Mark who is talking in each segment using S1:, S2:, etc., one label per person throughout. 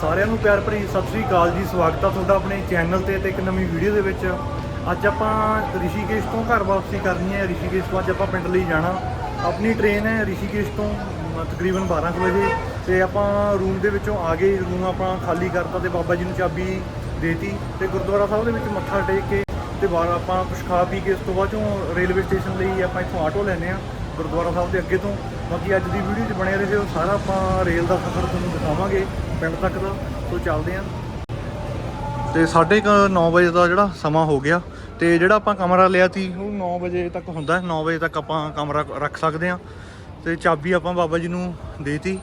S1: ਸਾਰਿਆਂ ਨੂੰ ਪਿਆਰ ਭਰੀ ਸਤਿ ਸ੍ਰੀ ਅਕਾਲ ਜੀ, ਸਵਾਗਤ ਆ ਤੁਹਾਡਾ ਆਪਣੇ ਚੈਨਲ ਤੇ ਤੇ ਇੱਕ ਨਵੀਂ ਵੀਡੀਓ ਦੇ ਵਿੱਚ। ਅੱਜ ਆਪਾਂ ਰਿਸ਼ੀਕੇਸ਼ ਤੋਂ ਘਰ ਵਾਪਸੀ ਕਰਨੀ ਹੈ। ਰਿਸ਼ੀਕੇਸ਼ ਤੋਂ ਅੱਜ ਆਪਾਂ ਪਿੰਡ ਲਈ ਜਾਣਾ। ਆਪਣੀ ਟ੍ਰੇਨ ਹੈ ਰਿਸ਼ੀਕੇਸ਼ ਤੋਂ ਤਕਰੀਬਨ 12 ਕੁ ਵਜੇ। ਤੇ ਆਪਾਂ ਰੂਮ ਦੇ ਵਿੱਚੋਂ ਆ ਗਏ। ਰੂਮ ਆਪਾਂ ਖਾਲੀ ਕਰਤਾ ਤੇ ਬਾਬਾ ਜੀ ਨੂੰ ਚਾਬੀ ਦੇਤੀ ਤੇ ਗੁਰਦੁਆਰਾ ਸਾਹਿਬ ਦੇ ਵਿੱਚ ਮੱਥਾ ਟੇਕ ਕੇ ਤੇ ਬਾਹਰ ਆਪਾਂ ਕੁਝ ਖਾ ਪੀ ਕੇ ਉਸ ਤੋਂ ਬਾਅਦ ਚੋਂ ਰੇਲਵੇ ਸਟੇਸ਼ਨ ਲਈ ਆਪਾਂ ਇੱਥੋਂ ਆਟੋ ਲੈਨੇ ਆ ਗੁਰਦੁਆਰਾ ਸਾਹਿਬ ਦੇ ਅੱਗੇ ਤੋਂ। ਬਾਕੀ ਅੱਜ ਦੀ ਵੀਡੀਓ 'ਚ ਬਣੇ ਰਹੋ ਸਾਰਾ ਆਪਾਂ ਰੇਲ ਦਾ ਸਫ਼ਰ ਤੁਹਾਨੂੰ ਦਿਖਾਵਾਂਗੇ। ਪਿੰਡ ਤੱਕ ਦਾ ਤੋਂ ਚੱਲਦੇ ਆਂ। ਤੇ 9:30 ਵਜੇ ਦਾ ਜਿਹੜਾ ਸਮਾਂ ਹੋ ਗਿਆ, ਤੇ ਜਿਹੜਾ ਆਪਾਂ ਕਮਰਾ ਲਿਆ ਸੀ, ਉਹ 9 ਵਜੇ ਤੱਕ ਹੁੰਦਾ ਹੈ। 9 ਵਜੇ ਤੱਕ ਆਪਾਂ ਕਮਰਾ ਰੱਖ ਸਕਦੇ ਆਂ। ਤੇ ਚਾਬੀ ਆਪਾਂ ਬਾਬਾ ਜੀ ਨੂੰ ਦੇਤੀ।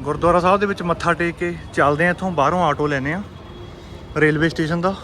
S1: ਗੁਰਦੁਆਰਾ ਸਾਹਿਬ ਦੇ ਵਿੱਚ ਮੱਥਾ ਟੇਕ ਕੇ ਚੱਲਦੇ ਆਂ ਇੱਥੋਂ, ਬਾਹਰੋਂ ਆਟੋ ਲੈਨੇ ਆ। ਰੇਲਵੇ ਸਟੇਸ਼ਨ ਦਾ।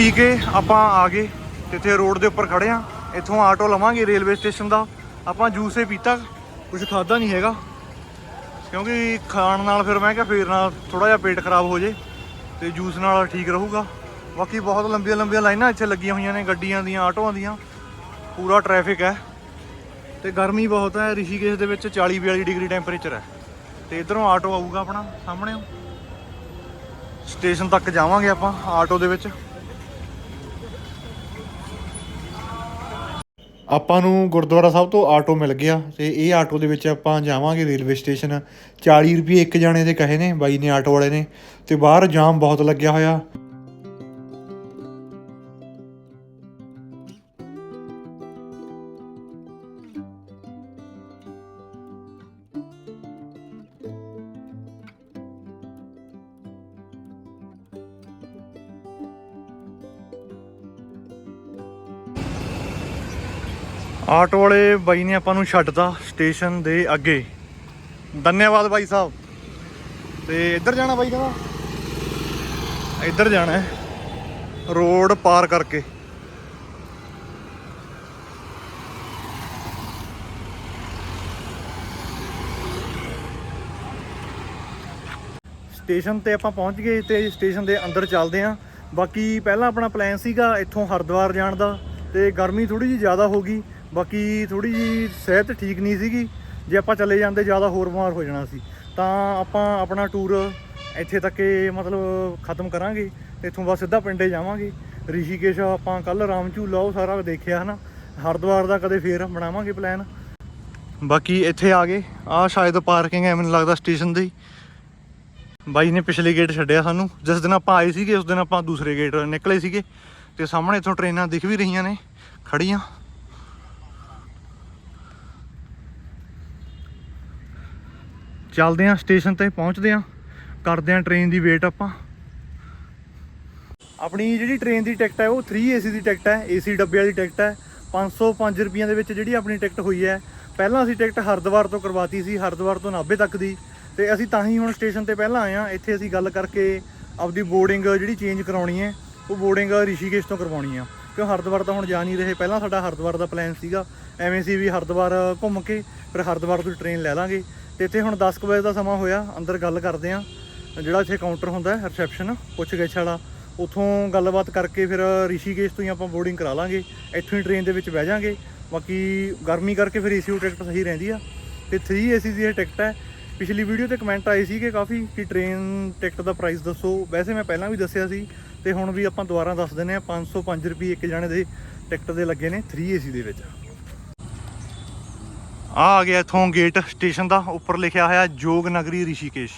S1: ਪੀ ਕੇ ਆਪਾਂ ਆ ਗਏ ਤੇ ਇੱਥੇ ਰੋਡ ਦੇ ਉੱਪਰ ਖੜੇ ਆ ਇੱਥੋਂ ਆਟੋ ਲਵਾਂਗੇ ਰੇਲਵੇ ਸਟੇਸ਼ਨ ਦਾ। ਆਪਾਂ ਜੂਸ ਹੀ ਪੀਤਾ ਕੁਝ ਖਾਦਾ ਨਹੀਂ ਹੈਗਾ। ਕਿਉਂਕਿ ਖਾਣ ਨਾਲ ਫਿਰ ਮੈਂ ਕਿਹਾ ਫੇਰ ਨਾਲ ਥੋੜਾ ਜਿਹਾ ਪੇਟ ਖਰਾਬ ਹੋ ਜੇ ਤੇ ਜੂਸ ਨਾਲ ਠੀਕ ਰਹੂਗਾ। ਬਾਕੀ ਬਹੁਤ ਲੰਬੀਆਂ ਲੰਬੀਆਂ ਲਾਈਨਾਂ ਇੱਥੇ ਲੱਗੀਆਂ ਹੋਈਆਂ ਨੇ ਗੱਡੀਆਂ ਦੀਆਂ, ਆਟੋਆਂ ਦੀਆਂ। ਪੂਰਾ ਟ੍ਰੈਫਿਕ ਹੈ। ਤੇ ਗਰਮੀ ਬਹੁਤ ਹੈ, ਰਿਸ਼ੀਕੇਸ਼ ਦੇ ਵਿੱਚ 40 42 ਡਿਗਰੀ ਟੈਂਪਰੇਚਰ ਹੈ। ਤੇ ਇਧਰੋਂ ਆਟੋ ਆਊਗਾ ਆਪਣਾ, ਸਾਹਮਣੇ। ਸਟੇਸ਼ਨ ਤੱਕ ਜਾਵਾਂਗੇ ਆਪਾਂ ਆਟੋ ਦੇ ਵਿੱਚ। ਆਪਾਂ ਨੂੰ ਗੁਰਦੁਆਰਾ ਸਾਹਿਬ ਤੋਂ ਆਟੋ ਮਿਲ ਗਿਆ ਤੇ ਇਹ ਆਟੋ ਦੇ ਵਿੱਚ ਆਪਾਂ ਜਾਵਾਂਗੇ ਰੇਲਵੇ ਸਟੇਸ਼ਨ। 40 ਰੁਪਏ ਇੱਕ ਜਾਣੇ ਦੇ ਕਹੇ ਨੇ, ਬਾਈ ਨੇ ਆਟੋ ਵਾਲੇ ਨੇ ਤੇ ਬਾਹਰ ਜਾਮ ਬਹੁਤ ਲੱਗਿਆ ਹੋਇਆ। ਆਟੋ ਵਾਲੇ ਬਾਈ ਨੇ ਆਪਾਂ ਨੂੰ ਛੱਡਤਾ ਸਟੇਸ਼ਨ ਦੇ ਅੱਗੇ। ਧੰਨਵਾਦ ਬਾਈ ਸਾਹਿਬ। ਤੇ ਇੱਧਰ ਜਾਣਾ ਬਾਈ ਕਹਿੰਦਾ? ਇੱਧਰ ਜਾਣਾ ਹੈ। ਰੋਡ ਪਾਰ ਕਰਕੇ। ਸਟੇਸ਼ਨ ਤੇ ਆਪਾਂ ਪਹੁੰਚ ਗਏ ਤੇ ਸਟੇਸ਼ਨ ਦੇ ਅੰਦਰ ਚੱਲਦੇ ਆਂ ਬਾਕੀ ਪਹਿਲਾਂ ਆਪਣਾ ਪਲਾਨ ਸੀਗਾ ਇੱਥੋਂ ਹਰਿਦੁਆਰ ਜਾਣ ਦਾ ਤੇ ਗਰਮੀ ਥੋੜੀ ਜਿਹੀ ਜ਼ਿਆਦਾ ਹੋ ਗਈ। ਬਾਕੀ ਥੋੜੀ ਜਿਹੀ ਸਿਹਤ ਠੀਕ ਨਹੀਂ ਸੀਗੀ, ਜੇ ਆਪਾਂ ਚਲੇ ਜਾਂਦੇ ਜ਼ਿਆਦਾ ਹੋਰ ਬਿਮਾਰ ਹੋ ਜਾਣਾ ਸੀ, ਤਾਂ ਆਪਾਂ ਆਪਣਾ ਟੂਰ ਇੱਥੇ ਤੱਕ ਹੀ ਮਤਲਬ ਖਤਮ ਕਰਾਂਗੇ, ਤੇ ਇੱਥੋਂ ਬਸ ਸਿੱਧਾ ਪਿੰਡੇ ਜਾਵਾਂਗੇ। ਰਿਸ਼ੀਕੇਸ਼ ਆਪਾਂ ਕੱਲ ਰਾਮ ਝੂਲਾ ਉਹ ਸਾਰਾ ਦੇਖਿਆ ਹਨਾ, ਹਰਿਦੁਆਰ ਦਾ ਕਦੇ ਫੇਰ ਬਣਾਵਾਂਗੇ ਪਲਾਨ ਬਾਕੀ ਇੱਥੇ ਆ ਗਏ ਆ ਸ਼ਾਇਦ ਪਾਰਕਿੰਗ ਹੈ ਮੈਨੂੰ ਲੱਗਦਾ ਸਟੇਸ਼ਨ ਦੀ। ਬਾਈ ਨੇ ਪਿਛਲੇ ਗੇਟ ਛੱਡਿਆ ਸਾਨੂੰ, ਜਿਸ ਦਿਨ ਆਪਾਂ ਆਏ ਸੀਗੇ, ਉਸ ਦਿਨ ਆਪਾਂ ਦੂਸਰੇ ਗੇਟ ਨਿਕਲੇ ਸੀਗੇ, ਤੇ ਸਾਹਮਣੇ ਇੱਥੋਂ ਟ੍ਰੇਨਾਂ ਦਿਖ ਵੀ ਰਹੀਆਂ ਨੇ ਖੜੀਆਂ ਚੱਲਦੇ ਆਂ, ਸਟੇਸ਼ਨ ਤੇ ਪਹੁੰਚਦੇ ਆਂ। ਕਰਦੇ ਆਂ ਟ੍ਰੇਨ ਦੀ ਵੇਟ ਆਪਾਂ। ਆਪਣੀ ਜਿਹੜੀ ਟ੍ਰੇਨ ਦੀ ਟਿਕਟ ਹੈ, ਉਹ 3 ਏਸੀ ਦੀ ਟਿਕਟ ਹੈ ਏਸੀ ਡੱਬੇ ਵਾਲੀ ਟਿਕਟ ਹੈ। 505 ਰੁਪਈਆ ਦੇ ਵਿੱਚ ਜਿਹੜੀ ਆਪਣੀ ਟਿਕਟ ਹੋਈ ਹੈ, ਪਹਿਲਾਂ ਅਸੀਂ ਟਿਕਟ ਹਰਿਦੁਆਰ ਤੋਂ ਕਰਵਾਤੀ ਸੀ, ਹਰਿਦੁਆਰ ਤੋਂ ਨਾਭੇ ਤੱਕ ਦੀ। ਤੇ ਅਸੀਂ ਤਾਂ ਹੀ ਹੁਣ ਸਟੇਸ਼ਨ ਤੇ ਪਹਿਲਾਂ ਆਏ ਆ। ਇੱਥੇ ਅਸੀਂ ਗੱਲ ਕਰਕੇ ਆਪਦੀ ਬੋਰਡਿੰਗ ਜਿਹੜੀ ਚੇਂਜ ਕਰਾਉਣੀ ਹੈ, ਉਹ ਬੋਰਡਿੰਗ ਰਿਸ਼ੀਕੇਸ਼ ਤੋਂ ਕਰਵਾਉਣੀ ਆ। ਕਿਉਂ ਹਰਿਦੁਆਰ ਤਾਂ ਹੁਣ ਜਾ ਨਹੀਂ ਰਹੇ। ਪਹਿਲਾਂ ਸਾਡਾ ਹਰਿਦੁਆਰ ਦਾ ਪਲਾਨ ਸੀਗਾ। ਐਵੇਂ ਸੀ ਵੀ ਹਰਿਦੁਆਰ ਘੁੰਮ ਕੇ, ਫਿਰ ਹਰਿਦੁਆਰ ਤੋਂ ਟ੍ਰੇਨ ਲੈ ਲਾਂਗੇ। ਤੇ ਇੱਥੇ ਹੁਣ 10 ਕੁ ਵਜੇ ਦਾ ਸਮਾਂ ਹੋਇਆ, ਅੰਦਰ ਗੱਲ ਕਰਦੇ ਆ ਜਿਹੜਾ ਇੱਥੇ ਕਾਊਂਟਰ ਹੁੰਦਾ ਹੈ ਰਿਸੈਪਸ਼ਨ ਪੁੱਛਗਿੱਛ ਵਾਲਾ, ਉਥੋਂ ਗੱਲਬਾਤ ਕਰਕੇ ਫਿਰ ਰਿਸ਼ੀਕੇਸ਼ ਤੋਂ ਹੀ ਆਪਾਂ ਬੋਰਡਿੰਗ ਕਰਾ ਲਾਂਗੇ, ਇੱਥੋਂ ਹੀ ਟ੍ਰੇਨ ਦੇ ਵਿੱਚ ਬਹਿ ਜਾਾਂਗੇ। ਬਾਕੀ ਗਰਮੀ ਕਰਕੇ ਫਿਰ ਏਸੀ ਟਿਕਟ ਸਹੀ ਰਹਿੰਦੀ ਆ। ਤੇ 3 ਏਸੀ ਦੀ ਇਹ ਟਿਕਟ ਹੈ। ਪਿਛਲੀ ਵੀਡੀਓ ਤੇ ਕਮੈਂਟ ਆਏ ਸੀਗੇ ਕਾਫੀ ਕਿ ਟ੍ਰੇਨ ਟਿਕਟ ਦਾ ਪ੍ਰਾਈਸ ਦੱਸੋ। ਵੈਸੇ ਮੈਂ ਪਹਿਲਾਂ ਵੀ ਦੱਸਿਆ ਸੀ ਤੇ ਹੁਣ ਵੀ ਆਪਾਂ ਦੁਬਾਰਾ ਦੱਸ ਦਿੰਦੇ ਆ 505 ਰੁਪਏ ਇੱਕ ਜਣੇ ਦੇ ਟਿਕਟ ਦੇ ਲੱਗੇ ਨੇ 3 ਏਸੀ ਦੇ ਵਿੱਚ। ਆ ਆ ਗਿਆ ਇਥੋਂ ਗੇਟ ਸਟੇਸ਼ਨ ਦਾ, ਉੱਪਰ ਲਿਖਿਆ ਹੋਇਆ ਜੋਗ ਨਗਰੀ ਰਿਸ਼ੀਕੇਸ਼।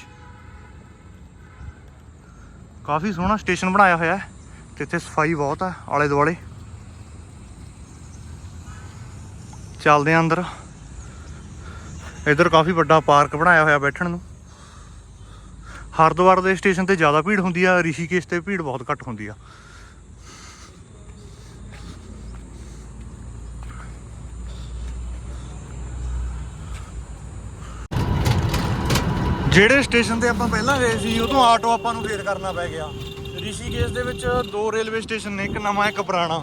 S1: ਕਾਫੀ ਸੋਹਣਾ ਸਟੇਸ਼ਨ ਬਣਾਇਆ ਹੋਇਆ ਹੈ, ਤੇ ਇੱਥੇ ਸਫ਼ਾਈ ਬਹੁਤ ਹੈ ਆਲੇ ਦੁਆਲੇ। ਚੱਲਦੇ ਆ ਅੰਦਰ। ਇੱਧਰ ਕਾਫੀ ਵੱਡਾ ਪਾਰਕ ਬਣਾਇਆ ਹੋਇਆ ਬੈਠਣ ਨੂੰ। ਹਰਿਦੁਆਰ ਦੇ ਸਟੇਸ਼ਨ ਤੇ ਜ਼ਿਆਦਾ ਭੀੜ ਹੁੰਦੀ ਆ, ਰਿਸ਼ੀਕੇਸ਼ ਤੇ ਭੀੜ ਬਹੁਤ ਘੱਟ ਹੁੰਦੀ ਆ। ਜਿਹੜੇ ਸਟੇਸ਼ਨ ਤੇ ਆਪਾਂ ਪਹਿਲਾਂ ਗਏ ਸੀ, ਉਦੋਂ ਆਟੋ ਆਪਾਂ ਨੂੰ ਫੇਰ ਕਰਨਾ ਪੈ ਗਿਆ। ਰਿਸ਼ੀਕੇਸ਼ ਦੇ ਵਿੱਚ ਦੋ ਰੇਲਵੇ ਸਟੇਸ਼ਨ ਨੇ, ਇੱਕ ਨਵਾਂ, ਇੱਕ ਪੁਰਾਣਾ।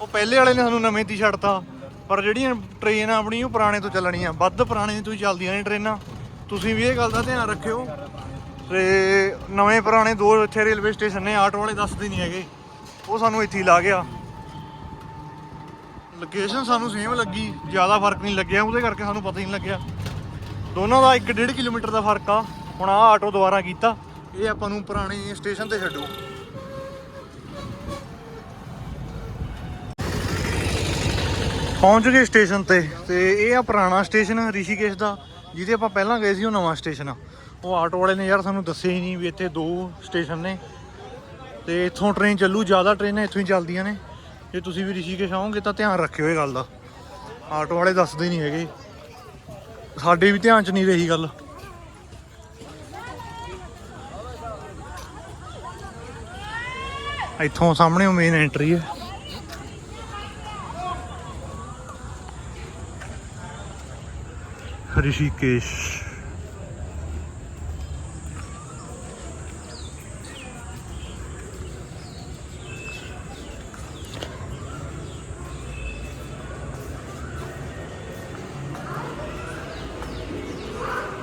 S1: ਉਹ ਪਹਿਲੇ ਵਾਲੇ ਨੇ ਸਾਨੂੰ ਨਵੇਂ ਤੀ ਛੱਡਤਾ, ਪਰ ਜਿਹੜੀਆਂ ਟ੍ਰੇਨ ਆਪਣੀ ਉਹ ਪੁਰਾਣੇ ਤੋਂ ਚੱਲਣੀਆਂ। ਵੱਧ ਪੁਰਾਣੇ ਤੋਂ ਹੀ ਚੱਲਦੀਆਂ ਨੇ ਟ੍ਰੇਨਾਂ। ਤੁਸੀਂ ਵੀ ਇਹ ਗੱਲ ਦਾ ਧਿਆਨ ਰੱਖਿਓ। ਤੇ ਨਵੇਂ, ਪੁਰਾਣੇ ਦੋ ਇੱਥੇ ਰੇਲਵੇ ਸਟੇਸ਼ਨ ਨੇ, ਆਟੋ ਵਾਲੇ ਦੱਸਦੇ ਨਹੀਂ ਹੈਗੇ। ਉਹ ਸਾਨੂੰ ਇੱਥੇ ਹੀ ਲਾ ਗਿਆ। ਲੋਕੇਸ਼ਨ ਸਾਨੂੰ ਸੇਮ ਲੱਗੀ, ਜ਼ਿਆਦਾ ਫ਼ਰਕ ਨਹੀਂ ਲੱਗਿਆ, ਉਹਦੇ ਕਰਕੇ ਸਾਨੂੰ ਪਤਾ ਹੀ ਨਹੀਂ ਲੱਗਿਆ। ਦੋਨਾਂ ਦਾ 1.5 ਕਿਲੋਮੀਟਰ ਦਾ ਫ਼ਰਕ ਆ। ਹੁਣ ਆਹ ਆਟੋ ਦੁਬਾਰਾ ਕੀਤਾ। ਇਹ ਆਪਾਂ ਨੂੰ ਪੁਰਾਣੇ ਸਟੇਸ਼ਨ ਤੇ ਛੱਡੂ। ਪਹੁੰਚ ਗਏ ਸਟੇਸ਼ਨ ਤੇ ਤੇ ਇਹ ਆ ਪੁਰਾਣਾ ਸਟੇਸ਼ਨ ਰਿਸ਼ੀਕੇਸ਼ ਦਾ, ਜਿਹਦੇ ਆਪਾਂ ਪਹਿਲਾਂ ਗਏ ਸੀ, ਉਹ ਨਵਾਂ ਸਟੇਸ਼ਨ ਆ। ਉਹ ਆਟੋ ਵਾਲੇ ਨੇ ਯਾਰ ਸਾਨੂੰ ਦੱਸਿਆ ਹੀ ਨਹੀਂ ਵੀ ਇੱਥੇ ਦੋ ਸਟੇਸ਼ਨ ਨੇ। ਤੇ ਇੱਥੋਂ ਟ੍ਰੇਨ ਚੱਲੂ, ਜ਼ਿਆਦਾ ਟ੍ਰੇਨਾਂ ਇੱਥੋਂ ਹੀ ਚੱਲਦੀਆਂ ਨੇ। ਜੇ ਤੁਸੀਂ ਵੀ ਰਿਸ਼ੀਕੇਸ਼ ਆਓਗੇ ਤਾਂ ਧਿਆਨ ਰੱਖਿਓ ਇਹ ਗੱਲ ਦਾ। ਆਟੋ ਵਾਲੇ ਦੱਸਦੇ ਨਹੀਂ ਹੈਗੇ। ਸਾਡੇ ਵੀ ਧਿਆਨ 'ਚ ਨਹੀਂ ਰਹੀ ਗੱਲ। ਇੱਥੋਂ ਸਾਹਮਣੇ ਮੇਨ ਐਂਟਰੀ ਹੈ। ਰਿਸ਼ੀਕੇਸ਼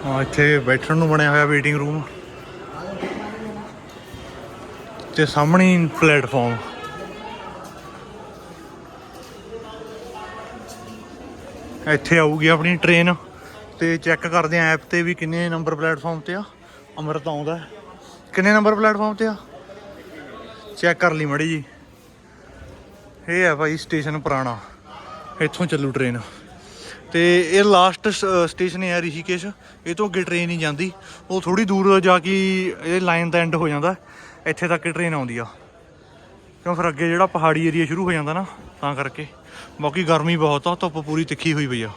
S1: ਹਾਂ, ਇੱਥੇ ਬੈਠਣ ਨੂੰ ਬਣਿਆ ਹੋਇਆ ਵੇਟਿੰਗ ਰੂਮ ਤੇ ਸਾਹਮਣੇ ਹੀ ਪਲੇਟਫਾਰਮ ਇੱਥੇ ਆਊਗੀ ਆਪਣੀ ਟ੍ਰੇਨ ਤੇ ਚੈੱਕ ਕਰਦੇ ਆ ਐਪ ਤੇ ਵੀ ਕਿੰਨੇ ਨੰਬਰ ਪਲੇਟਫਾਰਮ ਤੇ ਆ। ਅੰਮ੍ਰਿਤ ਆਉਂਦਾ ਕਿੰਨੇ ਨੰਬਰ ਪਲੇਟਫਾਰਮ ਤੇ ਆ? ਚੈੱਕ ਕਰ ਲਈ ਮੜੀ ਜੀ। ਇਹ ਹੈ ਭਾਈ ਸਟੇਸ਼ਨ ਪੁਰਾਣਾ। ਇੱਥੋਂ ਚੱਲੂ ਟ੍ਰੇਨ ਤੇ ਇਹ ਲਾਸਟ ਸਟੇਸ਼ਨ ਹੈ ਰਿਸ਼ੀਕੇਸ਼, ਇਹ ਤੋਂ ਅੱਗੇ ਟ੍ਰੇਨ ਨਹੀਂ ਜਾਂਦੀ। ਉਹ ਥੋੜੀ ਦੂਰ ਜਾ ਕੇ ਇਹ ਲਾਈਨ ਦਾ ਐਂਡ ਹੋ ਜਾਂਦਾ। ਇੱਥੇ ਤੱਕ ਟ੍ਰੇਨ ਆਉਂਦੀ ਆ। ਕਿਉਂ ਫਿਰ ਅੱਗੇ ਜਿਹੜਾ ਪਹਾੜੀ ਏਰੀਆ ਸ਼ੁਰੂ ਹੋ ਜਾਂਦਾ ਨਾ, ਤਾਂ ਕਰਕੇ। ਬਾਕੀ ਗਰਮੀ ਬਹੁਤ ਆ, ਧੁੱਪ ਪੂਰੀ ਤਿੱਖੀ ਹੋਈ ਪਈ ਆ।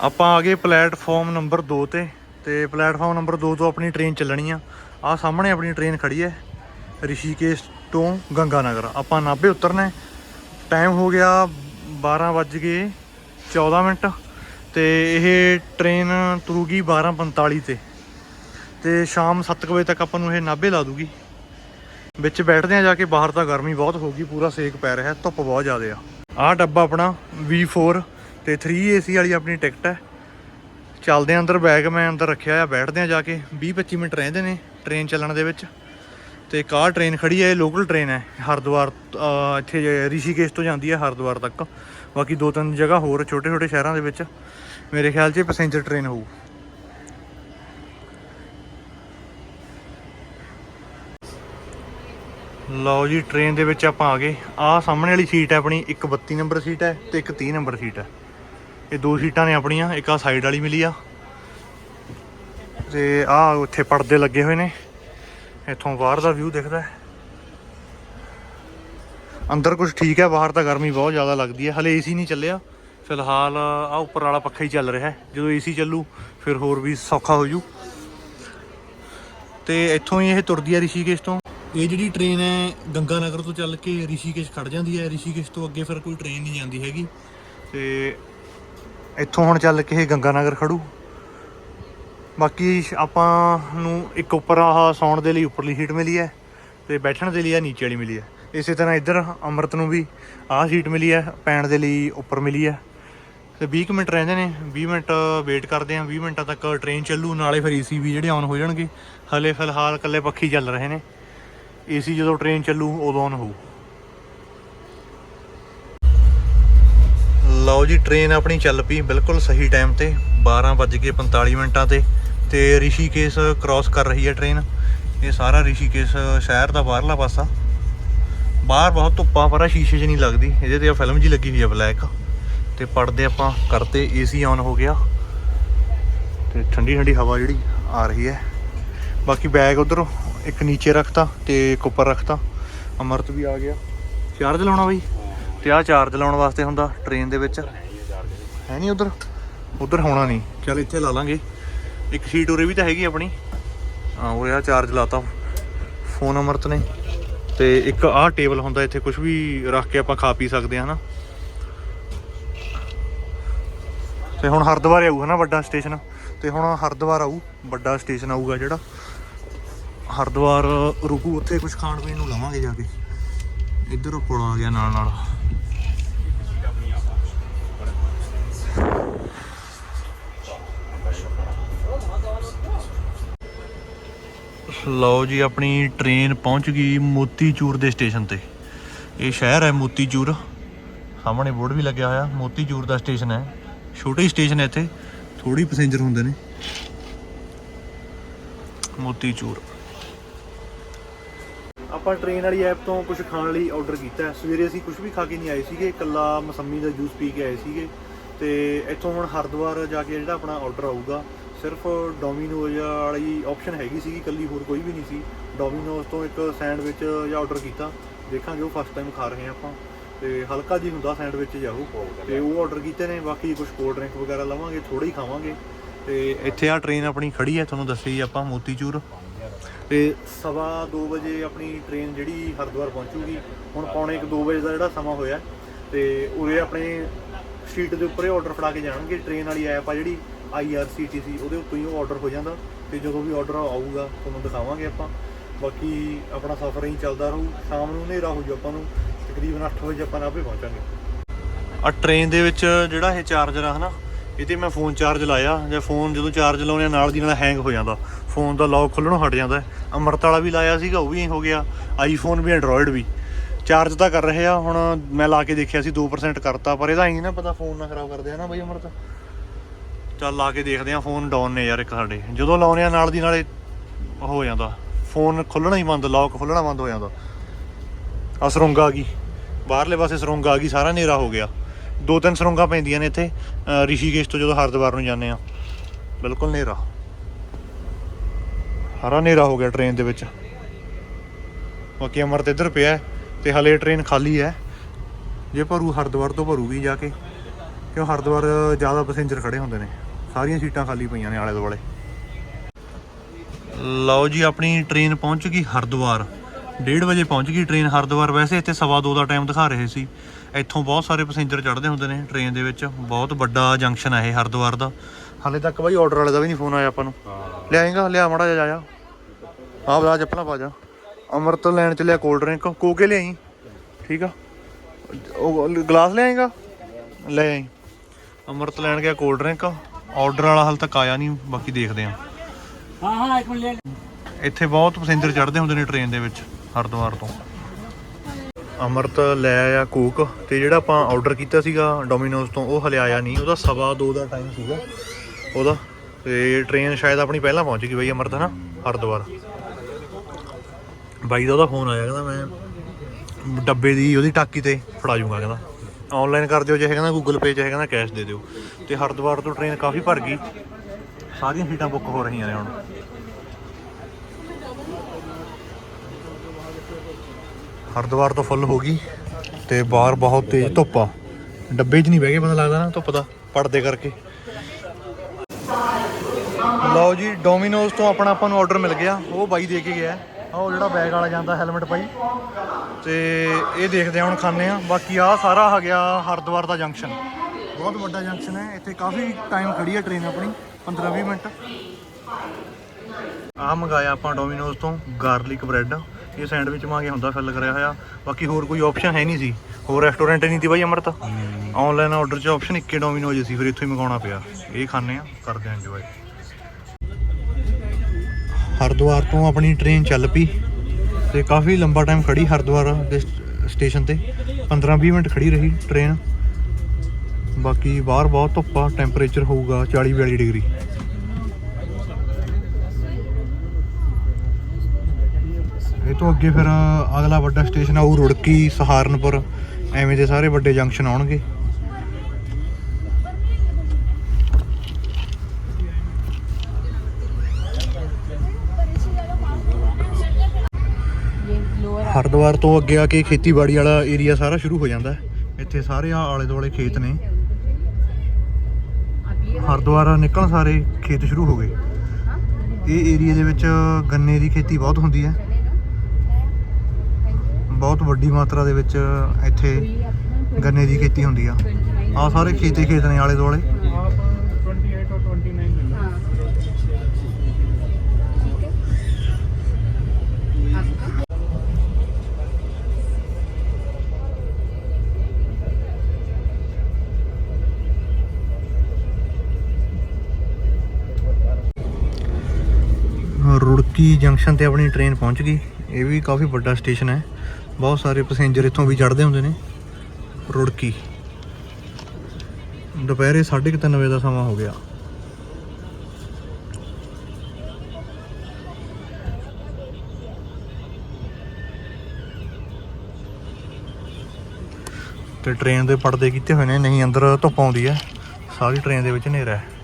S1: ਆਪਾਂ ਆ ਗਏ ਪਲੇਟਫਾਰਮ ਨੰਬਰ 2 ਤੇ। ਤੇ ਪਲੇਟਫਾਰਮ ਨੰਬਰ 2 ਤੋਂ ਆਪਣੀ ਟ੍ਰੇਨ ਚੱਲਣੀ ਆ। ਆ ਸਾਹਮਣੇ ਆਪਣੀ ਟ੍ਰੇਨ ਖੜੀ ਹੈ, ਰਿਸ਼ੀਕੇਸ਼ ਤੋਂ ਗੰਗਾਨਗਰ। ਆਪਾਂ ਨਾਭੇ ਉਤਰਨਾ। ਟਾਈਮ ਹੋ ਗਿਆ 12 ਵੱਜ ਗਏ 14 ਮਿੰਟ ਤੇ ਇਹ ਟ੍ਰੇਨ ਤੁਰੂਗੀ 12:45 ਤੇ। ਤੇ ਸ਼ਾਮ 7 ਵਜੇ ਤੱਕ ਆਪਾਂ ਨੂੰ ਇਹ ਨਾਭੇ ਲਾ ਦੂਗੀ। ਵਿੱਚ ਬੈਠਦੇ ਆ ਜਾ ਕੇ, ਬਾਹਰ ਤਾਂ ਗਰਮੀ ਬਹੁਤ ਹੋ ਗਈ ਪੂਰਾ ਸੇਕ ਪੈ ਰਿਹਾ, ਧੁੱਪ ਬਹੁਤ ਜ਼ਿਆਦਾ ਆ। ਆਹ ਡੱਬਾ ਆਪਣਾ V4 ਤੇ 3 AC ਵਾਲੀ ਆਪਣੀ ਟਿਕਟ ਹੈ। ਚੱਲਦੇ ਆ ਅੰਦਰ ਬੈਗ ਮੈਂ ਅੰਦਰ ਰੱਖਿਆ ਆ, ਬੈਠਦੇ ਆ ਜਾ ਕੇ। 20 25 ਮਿੰਟ ਰਹਿੰਦੇ ਨੇ ਟ੍ਰੇਨ ਚੱਲਣ ਦੇ ਵਿੱਚ। ਤੇ ਕਾਰ ਟ੍ਰੇਨ ਖੜੀ ਹੈ, ਇਹ ਲੋਕਲ ਟ੍ਰੇਨ ਹੈ, ਹਰਿਦੁਆਰ ਇੱਥੇ ਰਿਸ਼ੀਕੇਸ਼ ਤੋਂ ਜਾਂਦੀ ਹੈ ਹਰਿਦੁਆਰ ਤੱਕ। ਬਾਕੀ ਦੋ ਤਿੰਨ ਜਗ੍ਹਾ ਹੋਰ ਛੋਟੇ ਛੋਟੇ ਸ਼ਹਿਰਾਂ ਦੇ ਵਿੱਚ। ਮੇਰੇ ਖਿਆਲ 'ਚ ਪੈਸੇਂਜਰ ਟ੍ਰੇਨ ਹੋਊ। ਲਓ ਜੀ ਟ੍ਰੇਨ ਦੇ ਵਿੱਚ ਆਪਾਂ ਆ ਗਏ। ਆਹ ਸਾਹਮਣੇ ਵਾਲੀ ਸੀਟ ਹੈ ਆਪਣੀ, ਇੱਕ 32 ਨੰਬਰ ਸੀਟ ਹੈ ਤੇ ਇੱਕ 30 ਨੰਬਰ ਸੀਟ ਹੈ। ਇਹ ਦੋ ਸੀਟਾਂ ਨੇ ਆਪਣੀਆਂ, ਇੱਕ ਆ ਸਾਈਡ ਵਾਲੀ ਮਿਲੀ ਆ। ਤੇ ਆਹ ਉੱਥੇ ਪਰਦੇ ਲੱਗੇ ਹੋਏ ਨੇ। ਇੱਥੋਂ ਬਾਹਰ ਦਾ ਵਿਊ ਦਿਖਦਾ ਹੈ। ਅੰਦਰ ਕੁਝ ਠੀਕ ਹੈ, ਬਾਹਰ ਤਾਂ ਗਰਮੀ ਬਹੁਤ ਜ਼ਿਆਦਾ ਲੱਗਦੀ ਹੈ। ਹਲੇ ਏਸੀ ਨਹੀਂ ਚੱਲਿਆ। ਫਿਲਹਾਲ ਆ ਉੱਪਰ ਵਾਲਾ ਪੱਖਾ ਹੀ ਚੱਲ ਰਿਹਾ ਹੈ। ਜਦੋਂ ਏਸੀ ਚੱਲੂ, ਫਿਰ ਹੋਰ ਵੀ ਸੌਖਾ ਹੋ ਜੂ। ਤੇ ਇੱਥੋਂ ਹੀ ਇਹ ਤੁਰਦੀ ਹੈ ਰਿਸ਼ੀਕੇਸ਼ ਤੋਂ। ਇਹ ਜਿਹੜੀ ਟ੍ਰੇਨ ਹੈ ਗੰਗਾ ਨਗਰ ਤੋਂ ਚੱਲ ਕੇ ਰਿਸ਼ੀਕੇਸ਼ ਖੜ ਜਾਂਦੀ ਹੈ। ਰਿਸ਼ੀਕੇਸ਼ ਤੋਂ ਅੱਗੇ ਫਿਰ ਕੋਈ ਟ੍ਰੇਨ ਨਹੀਂ ਜਾਂਦੀ ਹੈਗੀ। ਤੇ ਇੱਥੋਂ ਹੁਣ ਚੱਲ ਕੇ ਇਹ ਗੰਗਾ ਨਗਰ ਖੜੂ ਬਾਕੀ ਆਪਾਂ ਨੂੰ ਇੱਕ ਉੱਪਰ ਆਹ ਸੌਣ ਦੇ ਲਈ ਉੱਪਰਲੀ ਸੀਟ ਮਿਲੀ ਹੈ ਤੇ ਬੈਠਣ ਦੇ ਲਈ ਆ ਨੀਚੇ ਵਾਲੀ ਮਿਲੀ ਹੈ। ਇਸੇ ਤਰ੍ਹਾਂ ਇੱਧਰ ਅੰਮ੍ਰਿਤ ਨੂੰ ਵੀ ਆਹ ਸੀਟ ਮਿਲੀ ਹੈ, ਪੈਣ ਦੇ ਲਈ ਉੱਪਰ ਮਿਲੀ ਹੈ। ਤੇ 20 ਕੁ ਮਿੰਟ ਰਹਿੰਦੇ ਨੇ 20 ਮਿੰਟ ਵੇਟ ਕਰਦੇ ਆ 20 ਮਿੰਟਾਂ ਤੱਕ ਟ੍ਰੇਨ ਚੱਲੂ, ਨਾਲੇ ਫਿਰ ਏਸੀ ਵੀ ਜਿਹੜੇ ਆਨ ਹੋ ਜਾਣਗੇ। ਹਲੇ ਫਿਲਹਾਲ ਇਕੱਲੇ ਪੱਖੀ ਚੱਲ ਰਹੇ ਨੇ। ਏਸੀ ਜਦੋਂ ਟ੍ਰੇਨ ਚੱਲੂ, ਉਦੋਂ ਆਨ ਹੋਊ। ਲਓ ਜੀ ਟ੍ਰੇਨ ਆਪਣੀ ਚੱਲ ਪਈ ਬਿਲਕੁਲ ਸਹੀ ਟਾਈਮ ਤੇ 12:45 ਮਿੰਟਾਂ ਤੇ। ਤੇ ਰਿਸ਼ੀਕੇਸ਼ ਕ੍ਰਾਸ ਕਰ ਰਹੀ ਹੈ ਟ੍ਰੇਨ ਇਹ ਸਾਰਾ ਰਿਸ਼ੀਕੇਸ਼ ਸ਼ਹਿਰ ਦਾ ਬਾਹਰਲਾ ਪਾਸਾ। ਬਾਹਰ ਬਹੁਤ ਧੁੱਪਾ, ਪਰ ਆਹ ਸ਼ੀਸ਼ੇ 'ਚ ਨਹੀਂ ਲੱਗਦੀ। ਇਹਦੇ ਤੇ ਆ ਫਿਲਮ ਜੀ ਲੱਗੀ ਹੋਈ ਹੈ ਬਲੈਕ ਤੇ ਪਰਦੇ ਆਪਾਂ, ਕਰਤੇ ਏਸੀ ਆਨ ਹੋ ਗਿਆ। ਤੇ ਠੰਡੀ ਠੰਡੀ ਹਵਾ ਜਿਹੜੀ ਆ ਰਹੀ ਹੈ। ਬਾਕੀ ਬੈਗ ਉਧਰ ਇੱਕ ਨੀਚੇ ਰੱਖਤਾ ਤੇ ਇੱਕ ਉੱਪਰ ਰੱਖਤਾ। ਅਮਰਤ ਵੀ ਆ ਗਿਆ। ਚਾਰਜ ਲਾਉਣਾ ਬਈ? ਤੇ ਆਹ ਚਾਰਜ ਲਾਉਣ ਵਾਸਤੇ ਹੁੰਦਾ ਟ੍ਰੇਨ ਦੇ ਵਿੱਚ। ਹੈ ਨਹੀਂ ਉਧਰ? ਉਧਰ ਹੋਣਾ ਨਹੀਂ। ਚੱਲ ਇੱਥੇ ਲਾ ਲਾਂਗੇ। ਇੱਕ ਸੀਟ ਉਰੇ ਵੀ ਤਾਂ ਹੈਗੀ ਆਪਣੀ। ਹਾਂ, ਉਰੇ ਆ ਚਾਰਜ ਲਾਤਾ। ਫੋਨ ਅਮਰਤ ਨੇ। ਤੇ ਇੱਕ ਆਹ ਟੇਬਲ ਹੁੰਦਾ ਇੱਥੇ ਕੁਝ ਵੀ ਰੱਖ ਕੇ ਆਪਾਂ ਖਾ ਪੀ ਸਕਦੇ ਹਾਂ ਹਨਾ। ਤੇ ਹੁਣ ਹਰਿਦੁਆਰ ਆਊ, ਹਨਾ, ਵੱਡਾ ਸਟੇਸ਼ਨ ਤੇ ਹੁਣ ਹਰਿਦੁਆਰ ਆਊ, ਵੱਡਾ ਸਟੇਸ਼ਨ ਆਊਗਾ ਜਿਹੜਾ। ਹਰਿਦੁਆਰ ਰੁਕੂ, ਉੱਥੇ ਕੁਝ ਖਾਣ ਪੀਣ ਨੂੰ ਲਵਾਂਗੇ ਜਾ ਕੇ। ਇੱਧਰ ਪੁਲ ਆ ਗਿਆ ਨਾਲ ਨਾਲ ਲਓ ਜੀ, ਆਪਣੀ ਟ੍ਰੇਨ ਪਹੁੰਚ ਗਈ ਮੋਤੀਚੂਰ ਦੇ ਸਟੇਸ਼ਨ ਤੇ। ਇਹ ਸ਼ਹਿਰ ਹੈ ਮੋਤੀਚੂਰ। ਸਾਹਮਣੇ ਬੋਰਡ ਵੀ ਲੱਗਿਆ ਹੋਇਆ, ਮੋਤੀਚੂਰ ਦਾ ਸਟੇਸ਼ਨ ਹੈ। ਛੋਟਾ ਸਟੇਸ਼ਨ ਹੈ ਇੱਥੇ। ਥੋੜੀ ਪੈਸੇਂਜਰ ਹੁੰਦੇ ਨੇ। ਮੋਤੀਚੂਰ। ਆਪਾਂ ਟ੍ਰੇਨ ਵਾਲੀ ਐਪ ਤੋਂ ਕੁਝ ਖਾਣ ਲਈ ਆਰਡਰ ਕੀਤਾ ਸਵੇਰੇ ਅਸੀਂ ਕੁਝ ਵੀ ਖਾ ਕੇ ਨਹੀਂ ਆਏ ਸੀਗੇ। ਇਕੱਲਾ ਮਸੰਮੀ ਦਾ ਜੂਸ ਪੀ ਕੇ ਆਏ ਸੀਗੇ। ਤੇ ਇੱਥੋਂ ਹੁਣ ਹਰਿਦੁਆਰ ਜਾ ਕੇ ਜਿਹੜਾ ਆਪਣਾ ਆਰਡਰ ਆਊਗਾ ਸਿਰਫ ਡੋਮੀਨੋਜ਼ ਵਾਲੀ ਆਪਸ਼ਨ ਹੈਗੀ ਸੀਗੀ ਇਕੱਲੀ ਹੋਰ ਕੋਈ ਵੀ ਨਹੀਂ ਸੀ। ਡੋਮੀਨੋਜ਼ ਤੋਂ ਇੱਕ ਸੈਂਡਵਿਚ ਜਾਂ ਆਰਡਰ ਕੀਤਾ। ਦੇਖਾਂਗੇ ਉਹ ਫਸਟ ਟਾਈਮ ਖਾ ਰਹੇ ਆਪਾਂ। ਤੇ ਹਲਕਾ ਜੀ ਹੁੰਦਾ ਸੈਂਡਵਿਚ ਜਾਂ ਉਹ। ਤੇ ਉਹ ਆਰਡਰ ਕੀਤੇ ਨੇ ਬਾਕੀ ਕੁਝ ਕੋਲਡ ਡਰਿੰਕ ਵਗੈਰਾ ਲਵਾਂਗੇ ਥੋੜਾ ਹੀ ਖਾਵਾਂਗੇ। ਤੇ ਇੱਥੇ ਆ ਟ੍ਰੇਨ ਆਪਣੀ ਖੜੀ ਹੈ ਤੁਹਾਨੂੰ ਦੱਸੀ ਆਪਾਂ ਮੋਤੀਚੂਰ। ਤੇ ਸਵਾ 2 ਵਜੇ ਆਪਣੀ ਟ੍ਰੇਨ ਜਿਹੜੀ ਹਰਿਦੁਆਰ ਪਹੁੰਚੂਗੀ। ਹੁਣ ਪੌਣੇ 2 ਵਜੇ ਦਾ ਜਿਹੜਾ ਸਮਾਂ ਹੋਇਆ। ਤੇ ਉਰੇ ਆਪਣੇ ਸੀਟ ਦੇ ਉੱਪਰ ਆਰਡਰ ਫੜਾ ਕੇ ਜਾਣਗੇ। ਟ੍ਰੇਨ ਵਾਲੀ ਐਪ ਆ ਜਿਹੜੀ। IRCTC ਉਹਦੇ ਉੱਤੇ ਹੀ ਉਹ ਆਰਡਰ ਹੋ ਜਾਂਦਾ ਤੇ ਜਦੋਂ ਵੀ ਆਰਡਰ ਆਊਗਾ, ਤੁਹਾਨੂੰ ਦਿਖਾਵਾਂਗੇ ਆਪਾਂ। ਬਾਕੀ ਆਪਣਾ ਸਫ਼ਰ ਹੀ ਚੱਲਦਾ ਰਹੂ, ਸ਼ਾਮ ਨੂੰ ਹਨੇਰਾ ਹੋ ਜੂ ਆਪਾਂ ਨੂੰ, ਤਕਰੀਬਨ 8 ਵਜੇ ਆਪਾਂ ਨਾਭੇ ਪਹੁੰਚਾਂਗੇ। ਆ ਟ੍ਰੇਨ ਦੇ ਵਿੱਚ ਜਿਹੜਾ ਇਹ ਚਾਰਜਰ ਆ ਹਨਾ ਇਹ ਤੇ ਮੈਂ ਫੋਨ ਚਾਰਜ ਲਾਇਆ, ਜੇ ਫੋਨ ਜਦੋਂ ਚਾਰਜ ਲਾਉਣੇ ਆ, ਨਾਲ ਦੀ ਨਾਲ ਹੈਂਗ ਹੋ ਜਾਂਦਾ। ਫੋਨ ਦਾ ਲੌਕ ਖੁੱਲਣੋਂ ਹਟ ਜਾਂਦਾ। ਹੈ। ਅੰਮ੍ਰਿਤ ਵਾਲਾ ਵੀ ਲਾਇਆ ਸੀਗਾ, ਉਹ ਵੀ ਹੋ ਗਿਆ ਆਈਫੋਨ ਵੀ ਐਂਡਰੋਇਡ ਵੀ। ਚਾਰਜ ਤਾਂ ਕਰ ਰਹੇ ਆ, ਹੁਣ ਮੈਂ ਲਾ ਕੇ ਦੇਖਿਆ ਸੀ 2% ਕਰਤਾ, ਪਰ ਇਹਦਾ ਹੀ ਨਾ ਪਤਾ ਫੋਨ ਨਾ ਖਰਾਬ ਕਰਦੇ ਆ ਨਾ ਬਈ ਅੰਮ੍ਰਿਤ। ਚੱਲ ਲਾ ਕੇ ਦੇਖਦੇ ਆ ਫੋਨ ਡਾਊਨ ਨੇ ਯਾਰ ਇੱਕ ਸਾਡੇ। ਜਦੋਂ ਲਾਉਨੇ ਆ ਨਾਲ ਦੀ ਨਾਲੇ ਹੋ ਜਾਂਦਾ। ਫੋਨ ਖੁੱਲਣਾ ਹੀ ਬੰਦ ਲੌਕ ਖੁੱਲਣਾ ਬੰਦ ਹੋ ਜਾਂਦਾ। ਆ ਸਰੁੰਗ ਆ ਗਈ। ਬਾਹਰਲੇ ਪਾਸੇ ਸਰੁੰਗ ਆ ਗਈ, ਸਾਰਾ ਹਨੇਰਾ ਹੋ ਗਿਆ। ਦੋ ਤਿੰਨ ਸਰੁੰਗਾਂ ਪੈਂਦੀਆਂ ਨੇ ਇੱਥੇ। ਰਿਸ਼ੀਕੇਸ਼ ਤੋਂ ਜਦੋਂ ਹਰਿਦੁਆਰ ਨੂੰ ਜਾਂਦੇ ਆ ਬਿਲਕੁਲ ਹਨੇਰਾ। ਹਰਾ ਹਨੇਰਾ ਹੋ ਗਿਆ ਟ੍ਰੇਨ ਦੇ ਵਿੱਚ। ਬਾਕੀ ਅਮਰਤ ਇੱਧਰ ਪਿਆ ਹੈ ਤੇ ਹਲੇ ਟ੍ਰੇਨ ਖਾਲੀ ਹੈ। ਜੇ ਭਰੂ ਹਰਿਦੁਆਰ ਤੋਂ ਭਰੂਗੀ ਜਾ ਕੇ, ਕਿਉਂ ਹਰਿਦੁਆਰ ਜ਼ਿਆਦਾ ਪੈਸੇਂਜਰ ਖੜੇ ਹੁੰਦੇ ਨੇ। ਸਾਰੀਆਂ ਸੀਟਾਂ ਖਾਲੀ ਪਈਆਂ ਨੇ ਆਲੇ ਦੁਆਲੇ। ਲਓ ਜੀ, ਆਪਣੀ ਟ੍ਰੇਨ ਪਹੁੰਚ ਗਈ ਹਰਿਦੁਆਰ। 1:30 ਵਜੇ ਪਹੁੰਚ ਗਈ ਟ੍ਰੇਨ ਹਰਿਦੁਆਰ। ਵੈਸੇ ਇੱਥੇ ਸਵਾ ਦੋ ਦਾ ਟਾਈਮ ਦਿਖਾ ਰਹੇ ਸੀ। ਇੱਥੋਂ ਬਹੁਤ ਸਾਰੇ ਪੈਸੇਂਜਰ ਚੜ੍ਹਦੇ ਹੁੰਦੇ ਨੇ ਟ੍ਰੇਨ ਦੇ ਵਿੱਚ। ਬਹੁਤ ਵੱਡਾ ਜੰਕਸ਼ਨ ਹੈ ਇਹ ਹਰਿਦੁਆਰ ਦਾ। ਹਾਲੇ ਤੱਕ ਬਾਈ ਆਰਡਰ ਵਾਲੇ ਦਾ ਵੀ ਨਹੀਂ ਫੋਨ ਆਇਆ ਆਪਾਂ ਨੂੰ। ਲਿਆਏਗਾ? ਲਿਆ ਮੜਾ ਜਾ ਜਾ। ਆਹ ਬਲਾ ਚੱਪਲਾਂ ਪਾ ਜਾ। ਅਮਰਤ ਲੈਣ ਚ ਲਿਆ ਕੋਲਡ ਡਰਿੰਕ ਕੋਕੇ ਲਿਆਈ? ਠੀਕ ਆ। ਉਹ ਗਲਾਸ ਲਿਆਏਗਾ? ਲੈ ਆਈ। ਅਮਰਤ ਲੈਣ ਗਿਆ ਕੋਲਡ ਡਰਿੰਕ ਆਰਡਰ ਵਾਲਾ ਹਾਲ ਤੱਕ ਆਇਆ ਨਹੀਂ ਬਾਕੀ ਦੇਖਦੇ ਆ
S2: ਹਾਂ ਹਾਂ ਇੱਕ ਮਿੰਟ ਲੈ
S1: ਇੱਥੇ ਬਹੁਤ ਪੈਸੇਂਜਰ ਚੜ੍ਹਦੇ ਹੁੰਦੇ ਨੇ ਟ੍ਰੇਨ ਦੇ ਵਿੱਚ ਹਰਿਦੁਆਰ ਤੋਂ। ਅਮਰਤ ਲੈ ਆਇਆ ਕੋਕ ਤੇ ਜਿਹੜਾ ਆਪਾਂ ਆਰਡਰ ਕੀਤਾ ਸੀਗਾ ਡੋਮੀਨੋਜ਼ ਤੋਂ ਉਹ ਹਲੇ ਆਇਆ ਨਹੀਂ। ਉਹਦਾ ਸਵਾ 2 ਦਾ ਟਾਈਮ ਸੀਗਾ। ਉਹਦਾ ਤੇ ਟ੍ਰੇਨ ਸ਼ਾਇਦ ਆਪਣੀ ਪਹਿਲਾਂ ਪਹੁੰਚ ਗਈ ਬਈ ਅਮਰਤ ਹਨਾ? ਹਰਿਦੁਆਰ। ਬਾਈ ਦਾ ਉਹਦਾ ਫੋਨ ਆਇਆ ਕਹਿੰਦਾ ਮੈਂ ਡੱਬੇ ਦੀ ਉਹਦੀ ਟਾਕੀ ਤੇ ਫੜਾ ਜੂਗਾ ਕਹਿੰਦਾ। ਆਨਲਾਈਨ ਕਰ ਦਿਓ, ਜੇ ਹੈਗਾ ਨਾ ਗੂਗਲ ਪੇ 'ਚ ਹੈਗਾ ਨਾ ਕੈਸ਼ ਦੇ ਦਿਓ। ਤੇ ਹਰਿਦੁਆਰ ਤੋਂ ਟ੍ਰੇਨ ਕਾਫੀ ਭਰ ਗਈ। ਸਾਰੀਆਂ ਸੀਟਾਂ ਬੁੱਕ ਹੋ ਰਹੀਆਂ ਨੇ ਹੁਣ। ਹਰਿਦੁਆਰ ਤੋਂ ਫੁੱਲ ਹੋ ਗਈ ਤੇ ਬਾਹਰ ਬਹੁਤ ਤੇਜ਼ ਧੁੱਪ ਆ। ਡੱਬੇ 'ਚ ਨਹੀਂ ਬਹਿ ਗਏ, ਪਤਾ ਲੱਗਦਾ ਨਾ ਧੁੱਪ ਦਾ ਪੜਦੇ ਕਰਕੇ। ਲਓ ਜੀ ਡੋਮੀਨੋਜ਼ ਤੋਂ ਆਪਣਾ ਆਪਾਂ ਨੂੰ ਆਰਡਰ ਮਿਲ ਗਿਆ। ਉਹ ਬਾਈ ਦੇ ਕੇ ਗਿਆ। ਉਹ ਜਿਹੜਾ ਬੈਗ ਵਾਲਾ ਜਾਂਦਾ ਹੈਲਮਟ ਪਾਈ ਤੇ ਇਹ ਦੇਖਦੇ ਹਾਂ ਹੁਣ ਖਾਣੇ ਆ ਬਾਕੀ ਆ ਸਾਰਾ ਆ ਗਿਆ ਹਰਿਦੁਆਰ ਦਾ ਜੰਕਸ਼ਨ। ਬਹੁਤ ਵੱਡਾ ਜੰਕਸ਼ਨ ਹੈ। ਇੱਥੇ ਕਾਫੀ ਟਾਈਮ ਖੜੀ ਹੈ ਟ੍ਰੇਨ ਆਪਣੀ 15-20 ਮਿੰਟ। ਆ ਮੰਗਾਇਆ ਆਪਾਂ ਡੋਮੀਨੋਜ਼ ਤੋਂ ਗਾਰਲਿਕ ਬ੍ਰੈਡ ਇਹ ਸੈਂਡਵਿਚ ਮੰਗੇ ਹੁੰਦਾ ਫਿਲ ਕਰਿਆ ਹੋਇਆ। ਬਾਕੀ ਹੋਰ ਕੋਈ ਆਪਸ਼ਨ ਹੈ ਨਹੀਂ ਸੀ। ਹੋਰ ਰੈਸਟੋਰੈਂਟ ਨਹੀਂ ਸੀ ਬਾਈ ਅਮਰਤ। ਆਨਲਾਈਨ ਆਰਡਰ 'ਚ ਆਪਸ਼ਨ ਇੱਕੇ ਡੋਮੀਨੋਜ਼ ਸੀ, ਫਿਰ ਇੱਥੋਂ ਹੀ ਮੰਗਾਉਣਾ ਪਿਆ। ਇਹ ਖਾਣੇ ਆ ਕਰਦੇ ਆ ਇੰਜੋਏ ਹਰਿਦੁਆਰ ਤੋਂ ਆਪਣੀ ਟ੍ਰੇਨ ਚੱਲ ਪਈ। ਤੇ ਕਾਫੀ ਲੰਬਾ ਟਾਈਮ ਖੜੀ ਹਰਿਦੁਆਰ ਦੇ ਸਟ- ਸਟੇਸ਼ਨ ਤੇ। 15-20 ਮਿੰਟ ਖੜੀ ਰਹੀ ਟ੍ਰੇਨ ਬਾਕੀ ਬਾਹਰ ਬਹੁਤ ਧੁੱਪ ਆ ਟੈਂਪਰੇਚਰ ਹੋਊਗਾ 40-42 ਡਿਗਰੀ। ਇਹ ਤੋਂ ਅੱਗੇ ਫਿਰ ਅਗਲਾ ਵੱਡਾ ਸਟੇਸ਼ਨ ਆ, ਉਹ ਰੁੜਕੀ, ਸਹਾਰਨਪੁਰ। ਐਵੇਂ ਦੇ ਸਾਰੇ ਵੱਡੇ ਜੰਕਸ਼ਨ ਆਉਣਗੇ। ਹਰਿਦੁਆਰ ਤੋਂ ਅੱਗੇ ਆ ਕੇ ਖੇਤੀਬਾੜੀ ਵਾਲਾ ਏਰੀਆ ਸਾਰਾ ਸ਼ੁਰੂ ਹੋ ਜਾਂਦਾ ਇੱਥੇ ਸਾਰੇ ਆ ਆਲੇ ਦੁਆਲੇ ਖੇਤ ਨੇ। ਹਰਿਦੁਆਰ ਨਿਕਲਣ ਸਾਰੇ ਖੇਤ ਸ਼ੁਰੂ ਹੋ ਗਏ। ਇਹ ਏਰੀਆ ਦੇ ਵਿੱਚ ਗੰਨੇ ਦੀ ਖੇਤੀ ਬਹੁਤ ਹੁੰਦੀ ਹੈ। ਬਹੁਤ ਵੱਡੀ ਮਾਤਰਾ ਦੇ ਵਿੱਚ ਇੱਥੇ ਗੰਨੇ ਦੀ ਖੇਤੀ ਹੁੰਦੀ ਆ। ਆ ਸਾਰੇ ਖੇਤੇ ਖੇਤ ਨੇ ਆਲੇ ਦੁਆਲੇ। ਰੁੜਕੀ ਜੰਕਸ਼ਨ ਤੇ ਆਪਣੀ ਟ੍ਰੇਨ ਪਹੁੰਚ ਗਈ। ਇਹ ਵੀ ਕਾਫੀ ਵੱਡਾ ਸਟੇਸ਼ਨ ਹੈ। ਬਹੁਤ ਸਾਰੇ ਪੈਸੇਂਜਰ ਇੱਥੋਂ ਵੀ ਚੜ੍ਹਦੇ ਹੁੰਦੇ ਨੇ। ਰੁੜਕੀ। ਦੁਪਹਿਰੇ 3:30 ਵਜੇ ਦਾ ਸਮਾਂ ਹੋ ਗਿਆ। ਤੇ ਟ੍ਰੇਨ ਦੇ ਪਰਦੇ ਕੀਤੇ ਹੋਏ ਨੇ। ਨਹੀਂ, ਅੰਦਰ ਧੁੱਪ ਆਉਂਦੀ ਹੈ। ਸਾਰੀ ਟ੍ਰੇਨ ਦੇ ਵਿੱਚ ਹਨੇਰਾ ਹੈ।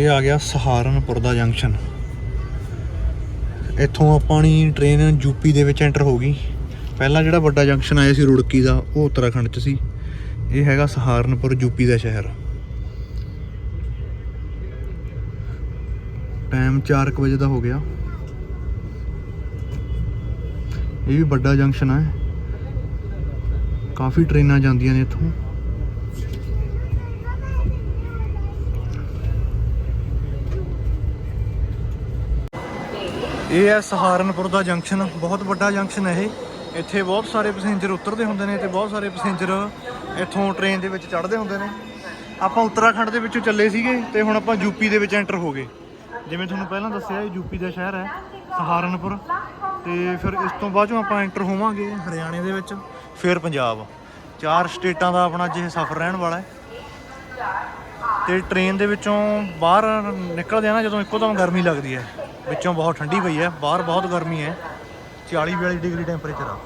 S1: ਇਹ ਆ ਗਿਆ ਸਹਾਰਨਪੁਰ ਦਾ ਜੰਕਸ਼ਨ। ਇੱਥੋਂ ਆਪਣੀ ਟ੍ਰੇਨ ਯੂਪੀ ਦੇ ਵਿੱਚ ਐਂਟਰ ਹੋ ਗਈ। ਪਹਿਲਾਂ ਜਿਹੜਾ ਵੱਡਾ ਜੰਕਸ਼ਨ ਆਇਆ ਸੀ ਰੁੜਕੀ ਦਾ, ਉਹ ਉੱਤਰਾਖੰਡ 'ਚ ਸੀ। ਇਹ ਹੈਗਾ ਸਹਾਰਨਪੁਰ ਯੂਪੀ ਦਾ ਸ਼ਹਿਰ। ਟਾਈਮ 4:00 ਵਜੇ ਦਾ ਹੋ ਗਿਆ। ਇਹ ਵੀ ਵੱਡਾ ਜੰਕਸ਼ਨ ਹੈ ਕਾਫੀ ਟ੍ਰੇਨਾਂ ਜਾਂਦੀਆਂ ਨੇ ਇੱਥੋਂ। ਇਹ ਹੈ ਸਹਾਰਨਪੁਰ ਦਾ ਜੰਕਸ਼ਨ, ਬਹੁਤ ਵੱਡਾ ਜੰਕਸ਼ਨ ਹੈ ਇਹ। ਇੱਥੇ ਬਹੁਤ ਸਾਰੇ ਪੈਸੇਂਜਰ ਉਤਰਦੇ ਹੁੰਦੇ ਨੇ ਤੇ ਬਹੁਤ ਸਾਰੇ ਪੈਸੇਂਜਰ ਇੱਥੋਂ ਟ੍ਰੇਨ ਦੇ ਵਿੱਚ ਚੜ੍ਹਦੇ ਹੁੰਦੇ ਨੇ। ਆਪਾਂ ਉੱਤਰਾਖੰਡ ਦੇ ਵਿੱਚੋਂ ਚੱਲੇ ਸੀਗੇ ਤੇ ਹੁਣ ਆਪਾਂ ਯੂਪੀ ਦੇ ਵਿੱਚ ਐਂਟਰ ਹੋ ਗਏ। ਜਿਵੇਂ ਤੁਹਾਨੂੰ ਪਹਿਲਾਂ ਦੱਸਿਆ, ਇਹ ਯੂਪੀ ਦਾ ਸ਼ਹਿਰ ਹੈ, ਸਹਾਰਨਪੁਰ। ਤੇ ਫਿਰ ਇਸ ਤੋਂ ਬਾਅਦ ਚੋਂ ਆਪਾਂ ਐਂਟਰ ਹੋਵਾਂਗੇ ਹਰਿਆਣੇ ਦੇ ਵਿੱਚ, ਫਿਰ ਪੰਜਾਬ। ਚਾਰ ਸਟੇਟਾਂ ਦਾ ਆਪਣਾ ਅੱਜ ਇਹ ਸਫ਼ਰ ਰਹਿਣ ਵਾਲਾ ਹੈ। ਤੇ ਟ੍ਰੇਨ ਦੇ ਵਿੱਚੋਂ ਬਾਹਰ ਨਿਕਲਦੇ ਆ ਨਾ, ਜਦੋਂ ਇੱਕੋ ਦਮ ਗਰਮੀ ਲੱਗਦੀ ਹੈ। ਵਿੱਚੋਂ ਬਹੁਤ ਠੰਡੀ ਪਈ ਹੈ, ਬਾਹਰ ਬਹੁਤ ਗਰਮੀ ਹੈ। 40 42 ਡਿਗਰੀ ਟੈਂਪਰੇਚਰ ਆ।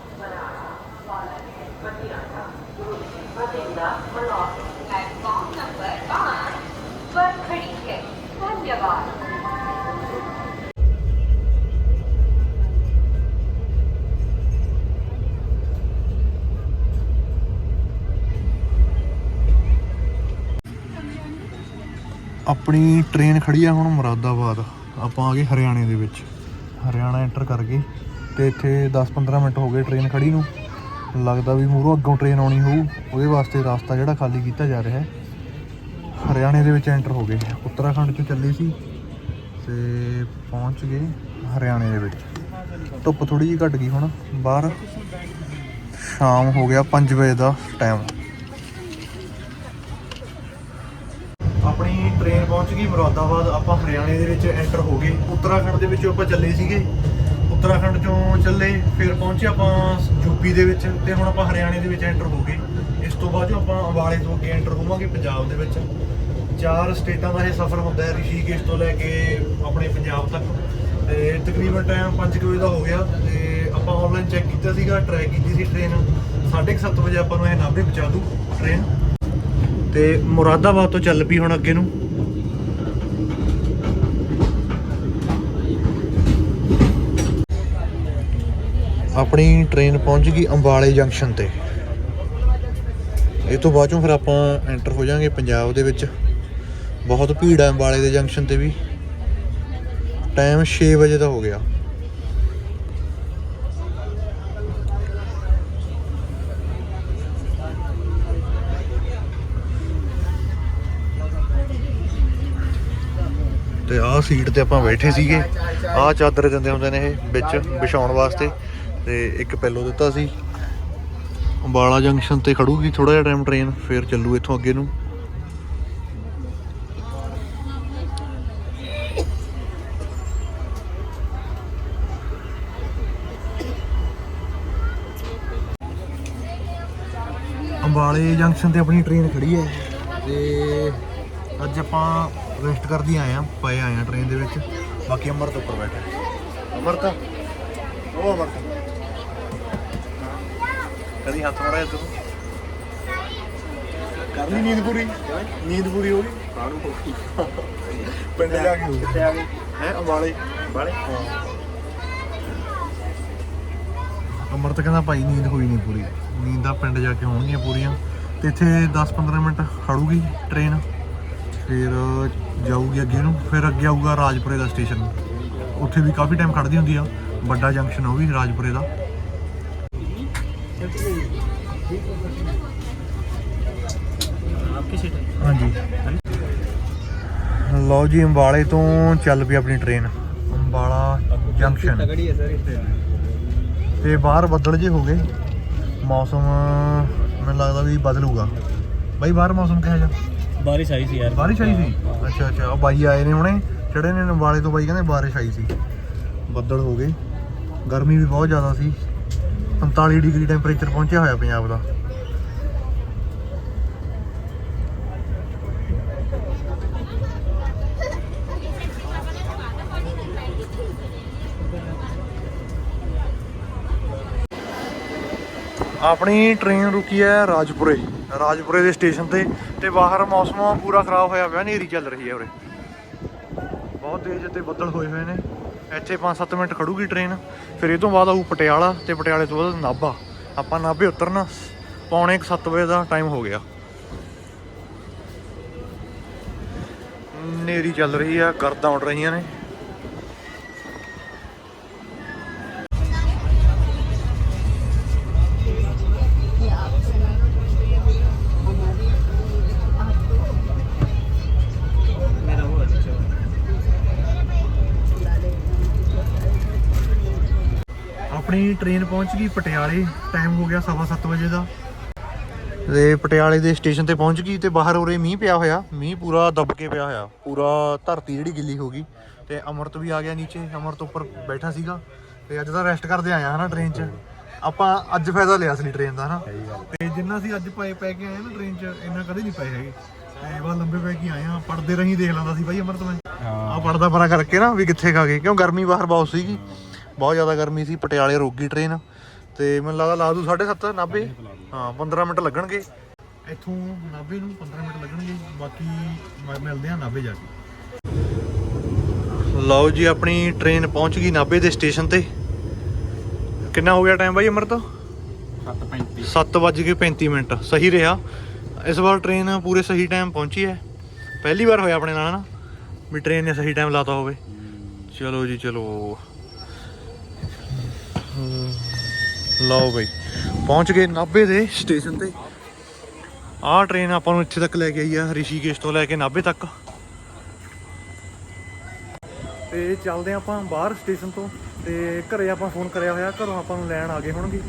S1: ਆਪਣੀ ਟ੍ਰੇਨ ਖੜੀ ਆ ਹੁਣ ਮੁਰਾਦਾਬਾਦ। ਆਪਾਂ ਆ ਗਏ ਹਰਿਆਣੇ ਦੇ ਵਿੱਚ। ਹਰਿਆਣਾ ਐਂਟਰ ਕਰ ਗਏ ਤੇ ਇੱਥੇ 10-15 ਮਿੰਟ ਹੋ ਗਏ ਟ੍ਰੇਨ ਖੜੀ ਨੂੰ। ਲੱਗਦਾ ਵੀ ਮੂਹਰੋਂ ਅੱਗੋਂ ਟ੍ਰੇਨ ਆਉਣੀ ਹੋਊ, ਉਹਦੇ ਵਾਸਤੇ ਰਸਤਾ ਜਿਹੜਾ ਖਾਲੀ ਕੀਤਾ ਜਾ ਰਿਹਾ ਹੈ। ਹਰਿਆਣੇ ਦੇ ਵਿੱਚ ਐਂਟਰ ਹੋ ਗਏ। ਉੱਤਰਾਖੰਡ ਚੋਂ ਚੱਲੇ ਸੀ ਤੇ ਪਹੁੰਚ ਗਏ ਹਰਿਆਣੇ ਦੇ ਵਿੱਚ। ਧੁੱਪ ਥੋੜੀ ਜਿਹੀ ਘਟ ਗਈ ਹੁਣ। ਬਾਹਰ ਸ਼ਾਮ ਹੋ ਗਿਆ 5 ਵਜੇ ਦਾ ਟਾਈਮ ਪਹੁੰਚ ਗਈ ਮੁਰਾਦਾਬਾਦ, ਆਪਾਂ ਹਰਿਆਣੇ ਦੇ ਵਿੱਚ ਐਂਟਰ ਹੋ ਗਏ। ਉੱਤਰਾਖੰਡ ਦੇ ਵਿੱਚੋਂ ਆਪਾਂ ਚੱਲੇ ਸੀਗੇ। ਉੱਤਰਾਖੰਡ ਚੋਂ ਚੱਲੇ, ਫਿਰ ਪਹੁੰਚੇ ਆਪਾਂ ਯੂਪੀ ਦੇ ਵਿੱਚ ਤੇ ਹੁਣ ਆਪਾਂ ਹਰਿਆਣੇ ਦੇ ਵਿੱਚ ਐਂਟਰ ਹੋ ਗਏ। ਇਸ ਤੋਂ ਬਾਅਦ 'ਚੋਂ ਆਪਾਂ ਅੰਬਾਲੇ ਤੋਂ ਅੱਗੇ ਐਂਟਰ ਹੋਵਾਂਗੇ, ਪੰਜਾਬ ਦੇ ਵਿੱਚ। ਚਾਰ ਸਟੇਟਾਂ ਦਾ ਇਹ ਸਫ਼ਰ ਹੁੰਦਾ ਹੈ, ਰਿਸ਼ੀਕੇਸ਼ ਤੋਂ ਲੈ ਕੇ ਆਪਣੇ ਪੰਜਾਬ ਤੱਕ। ਤੇ ਤਕਰੀਬਨ ਟਾਈਮ 5 ਵਜੇ ਦਾ ਹੋ ਗਿਆ ਤੇ ਆਪਾਂ ਆਨਲਾਈਨ ਚੈੱਕ ਕੀਤਾ ਸੀਗਾ ਟਰੈਕ ਕੀਤੀ ਸੀ ਟ੍ਰੇਨ 7:30 ਵਜੇ ਆਪਾਂ ਨੂੰ ਇਹ ਨਾਭੇ ਪਹੁੰਚਾ ਦੂ ਟ੍ਰੇਨ ਤੇ ਮੁਰਾਦਾਬਾਦ ਤੋਂ ਚੱਲ ਪਈ ਹੁਣ ਅੱਗੇ ਨੂੰ। ਆਪਣੀ ਟ੍ਰੇਨ ਪਹੁੰਚ ਗਈ ਅੰਬਾਲੇ ਜੰਕਸ਼ਨ ਤੇ। ਇਹ ਤੋਂ ਬਾਅਦ ਚੋਂ ਫਿਰ ਆਪਾਂ ਐਂਟਰ ਹੋ ਜਾਾਂਗੇ ਪੰਜਾਬ ਦੇ ਵਿੱਚ। ਬਹੁਤ ਭੀੜ ਹੈ ਅੰਬਾਲੇ ਦੇ ਜੰਕਸ਼ਨ ਤੇ ਵੀ। ਟਾਈਮ 6 ਵਜੇ ਦਾ ਹੋ ਗਿਆ। ਤੇ ਆਹ ਸੀਟ ਤੇ ਆਪਾਂ ਬੈਠੇ ਸੀਗੇ। ਆਹ ਚਾਦਰ ਦਿੰਦੇ ਹੁੰਦੇ ਨੇ ਇਹ ਵਿੱਚ ਵਿਛਾਉਣ ਵਾਸਤੇ। ਤੇ ਇੱਕ ਪੈਲੋ ਦਿੱਤਾ ਸੀ। ਅੰਬਾਲਾ ਜੰਕਸ਼ਨ ਤੇ ਖੜੂਗੀ ਥੋੜਾ ਜਿਹਾ ਟਾਈਮ ਟ੍ਰੇਨ ਫਿਰ ਚੱਲੂ ਇੱਥੋਂ ਅੱਗੇ ਨੂੰ। ਅੰਬਾਲੇ ਜੰਕਸ਼ਨ ਤੇ ਆਪਣੀ ਟ੍ਰੇਨ ਖੜੀ ਹੈ। ਤੇ ਅੱਜ ਆਪਾਂ ਰੈਸਟ ਕਰਦੀ ਆਏ ਆ ਪਏ ਆਏ ਆ ਟ੍ਰੇਨ ਦੇ ਵਿੱਚ। ਬਾਕੀ ਅਮਰਤ ਉੱਪਰ ਬੈਠਾ। ਅਮਰਤ? ਉਹ ਅਮਰਤ। ਕਦੀ ਹੱਥ ਮਾਰਿਆ ਤੂੰ ਕਰ ਲਈ ਨੀਂਦ ਪੂਰੀ? ਨੀਂਦ ਪੂਰੀ ਹੋ ਗਈ?
S3: ਕਾਹਨੂੰ ਹੋਈ
S1: ਪਿੰਡ ਜਾ ਕੇ
S3: ਕਿੱਥੇ ਆ ਗਏ
S1: ਹੈ ਅੰਬਾਲੇ?
S3: ਬਾਲੇ
S1: ਅਮਰਤ ਕਹਿੰਦਾ ਭਾਈ ਨੀਂਦ ਹੋਈ ਨਹੀਂ ਪੂਰੀ। ਨੀਂਦਾਂ ਪਿੰਡ ਜਾ ਕੇ ਹੋਣਗੀਆਂ ਪੂਰੀਆਂ। ਤੇ ਇੱਥੇ 10-15 ਮਿੰਟ ਖੜੂਗੀ ਟ੍ਰੇਨ ਫਿਰ ਜਾਊਗੀ ਅੱਗੇ ਨੂੰ। ਫਿਰ ਅੱਗੇ ਆਊਗਾ ਰਾਜਪੁਰੇ ਦਾ ਸਟੇਸ਼ਨ ਉੱਥੇ ਵੀ ਕਾਫੀ ਟਾਈਮ ਖੜਦੀ ਹੁੰਦੀ ਆ। ਵੱਡਾ ਜੰਕਸ਼ਨ ਉਹ ਵੀ ਰਾਜਪੁਰੇ ਦਾ।
S3: ਆਪਕੀ ਸੀਟ ਹੈ
S1: ਹਾਂਜੀ। ਲਓ ਜੀ ਅੰਬਾਲੇ ਤੋਂ ਚੱਲ ਪਈ ਆਪਣੀ ਟ੍ਰੇਨ ਅੰਬਾਲਾ ਜੰਕਸ਼ਨ
S3: ਤਗੜੀ ਹੈ ਸਰ ਇੱਥੇ
S1: ਤੇ। ਬਾਹਰ ਬੱਦਲ ਜੇ ਹੋ ਗਏ ਮੌਸਮ ਮੈਨੂੰ ਲੱਗਦਾ ਵੀ ਬਦਲੂਗਾ। ਬਾਈ ਬਾਹਰ ਮੌਸਮ ਕਿਹੋ ਜਿਹਾ?
S3: ਬਾਰਿਸ਼ ਆਈ ਸੀ ਯਾਰ।
S1: ਬਾਰਿਸ਼ ਆਈ ਸੀ? ਅੱਛਾ ਅੱਛਾ ਉਹ ਬਾਈ ਆਏ ਨੇ ਹੁਣੇ ਚੜੇ ਨੇ ਅੰਬਾਲੇ ਤੋਂ ਬਾਈ ਕਹਿੰਦੇ ਬਾਰਿਸ਼ ਆਈ ਸੀ। ਬੱਦਲ ਹੋ ਗਏ। ਗਰਮੀ ਵੀ ਬਹੁਤ ਜ਼ਿਆਦਾ ਸੀ। 45 ਡਿਗਰੀ ਟੈਂਪਰੇਚਰ ਪਹੁੰਚਿਆ ਹੋਇਆ ਪੰਜਾਬ ਦਾ। ਆਪਣੀ ਟ੍ਰੇਨ ਰੁਕੀ ਹੈ ਰਾਜਪੁਰੇ। ਰਾਜਪੁਰੇ ਦੇ ਸਟੇਸ਼ਨ ਤੇ ਤੇ ਬਾਹਰ ਮੌਸਮ ਪੂਰਾ ਖਰਾਬ ਹੋਇਆ ਪਿਆ, ਹਨੇਰੀ ਚੱਲ ਰਹੀ ਹੈ ਉਰੇ। ਬਹੁਤ ਤੇਜ਼ ਤੇ ਬੱਦਲ ਹੋਏ ਹੋਏ ਨੇ। ਇੱਥੇ 5-7 ਮਿੰਟ ਖੜੂਗੀ ਟ੍ਰੇਨ ਫਿਰ ਇਹ ਤੋਂ ਬਾਅਦ ਆਊ ਪਟਿਆਲਾ ਤੇ ਪਟਿਆਲੇ ਤੋਂ ਬਾਅਦ ਨਾਭਾ। ਆਪਾਂ ਨਾਭੇ ਉਤਰਨਾ, ਪੌਣੇ 7 ਵਜੇ ਦਾ ਟਾਈਮ ਹੋ ਗਿਆ। ਹਨੇਰੀ ਚੱਲ ਰਹੀ ਆ ਗਰਦਾਂ ਉੱਡ ਰਹੀਆਂ ਨੇ। ਆਪਣੀ ਟ੍ਰੇਨ ਪਹੁੰਚ ਗਈ ਪਟਿਆਲੇ ਟਾਈਮ ਹੋ ਗਿਆ 7:30 ਵਜੇ ਦਾ। ਤੇ ਪਟਿਆਲੇ ਦੇ ਸਟੇਸ਼ਨ ਤੇ ਪਹੁੰਚ ਗਈ ਤੇ ਬਾਹਰ ਉਰੇ ਮੀਂਹ ਪਿਆ ਹੋਇਆ ਮੀਂਹ ਪੂਰਾ ਦੱਬ ਕੇ ਪਿਆ ਹੋਇਆ ਪੂਰਾ ਧਰਤੀ ਜਿਹੜੀ ਗਿੱਲੀ ਹੋ ਗਈ। ਤੇ ਅਮਰਤ ਵੀ ਆ ਗਿਆ ਨੀਚੇ ਅਮਰਤ ਉੱਪਰ ਬੈਠਾ ਸੀਗਾ। ਤੇ ਅੱਜ ਤਾਂ ਰੈਸਟ ਕਰਦੇ ਆਇਆ ਹਨਾ ਟ੍ਰੇਨ 'ਚ। ਆਪਾਂ ਅੱਜ ਫਾਇਦਾ ਲਿਆ ਅਸਲੀ ਟ੍ਰੇਨ ਦਾ ਹਨਾ। ਤੇ ਜਿੰਨਾ ਅਸੀਂ ਅੱਜ ਪਏ ਪੈ ਕੇ ਆਏ ਨਾ ਟ੍ਰੇਨ 'ਚ ਇੰਨਾ ਕਦੇ ਨਹੀਂ ਪਏ ਹੈਗੇ। ਤੇ ਬਾ ਲੰਬੇ ਪੈ ਕੇ ਆਏ ਆ ਪੜਦੇ ਰਹੀ ਦੇਖ ਲੈਂਦਾ ਸੀ ਬਾਈ ਅਮਰਤ ਮੈਂ। ਆ ਪੜਦਾ ਪਰਾ ਕਰਕੇ ਨਾ ਵੀ ਕਿੱਥੇ ਖਾ ਗਏ ਕਿਉਂ ਗਰਮੀ ਬਾਹਰ ਬਹੁਤ ਸੀਗੀ। ਬਹੁਤ ਜ਼ਿਆਦਾ ਗਰਮੀ ਸੀ ਪਟਿਆਲੇ ਰੁਕ ਗਈ ਟ੍ਰੇਨ ਤੇ ਮੈਨੂੰ ਲੱਗਦਾ ਲਾ ਦੂ 7:30 ਨਾਭੇ? ਹਾਂ 15 ਮਿੰਟ ਲੱਗਣਗੇ। ਇੱਥੋਂ ਨਾਭੇ ਨੂੰ 15 ਮਿੰਟ ਲੱਗਣਗੇ ਬਾਕੀ ਮਿਲਦੇ ਆ ਨਾਭੇ ਜਾ ਕੇ। ਲਓ ਜੀ ਆਪਣੀ ਟ੍ਰੇਨ ਪਹੁੰਚ ਗਈ ਨਾਭੇ ਦੇ ਸਟੇਸ਼ਨ ਤੇ। ਕਿੰਨਾ ਹੋ ਗਿਆ ਟਾਈਮ ਬਾਈ ਅਮਰਤ
S3: 735
S1: 7:35 ਮਿੰਟ ਸਹੀ ਰਿਹਾ। ਇਸ ਵਾਰ ਟ੍ਰੇਨ ਪੂਰੇ ਸਹੀ ਟਾਈਮ ਪਹੁੰਚੀ ਹੈ। ਪਹਿਲੀ ਵਾਰ ਹੋਇਆ ਆਪਣੇ ਨਾਲ ਨਾ ਵੀ ਟ੍ਰੇਨ ਨੇ ਸਹੀ ਟਾਈਮ ਲਾਤਾ ਹੋਵੇ। ਚਲੋ ਜੀ ਚਲੋ। ਲਓ ਬਈ, ਪਹੁੰਚ ਗਏ ਨਾਭੇ ਦੇ ਸਟੇਸ਼ਨ ਤੇ। ਆਹ ਟ੍ਰੇਨ ਆਪਾਂ ਨੂੰ ਇੱਥੇ ਤੱਕ ਲੈ ਕੇ ਆਈ ਆ, ਰਿਸ਼ੀਕੇਸ਼ ਤੋਂ ਲੈ ਕੇ ਨਾਭੇ ਤੱਕ। ਤੇ ਚੱਲਦੇ ਹਾਂ ਆਪਾਂ ਬਾਹਰ ਸਟੇਸ਼ਨ ਤੋਂ, ਤੇ ਘਰੇ ਆਪਾਂ ਫੋਨ ਕਰਿਆ ਹੋਇਆ, ਘਰੋਂ ਆਪਾਂ ਨੂੰ ਲੈਣ ਆ ਗਏ ਹੋਣਗੇ।